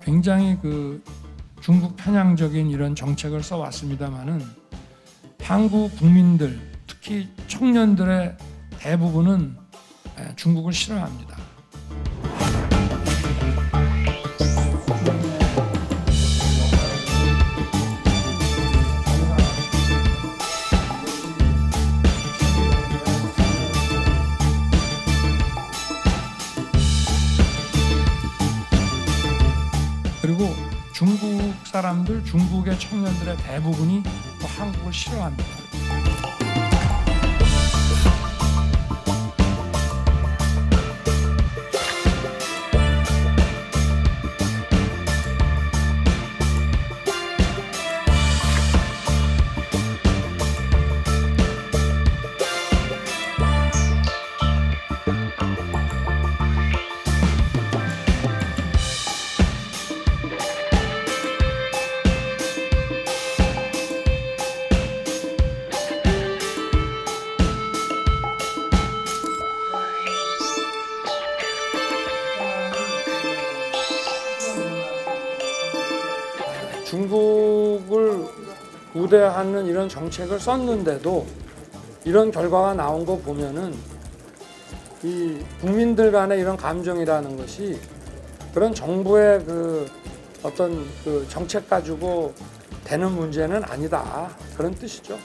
굉장히 그 중국 편향적인 이런 정책을 써왔습니다마는 한국 국민들 특히 청년들의 대부분은 에, 중국을 싫어합니다. 사람들, 중국의 청년들의 대부분이 또 한국을 싫어합니다. 중국을 우대하는 이런 정책을 썼는데도 이런 결과가 나온 거 보면은 이 국민들 간의 이런 감정이라는 것이 그런 정부의 그 어떤 그 정책 가지고 되는 문제는 아니다 그런 뜻이죠.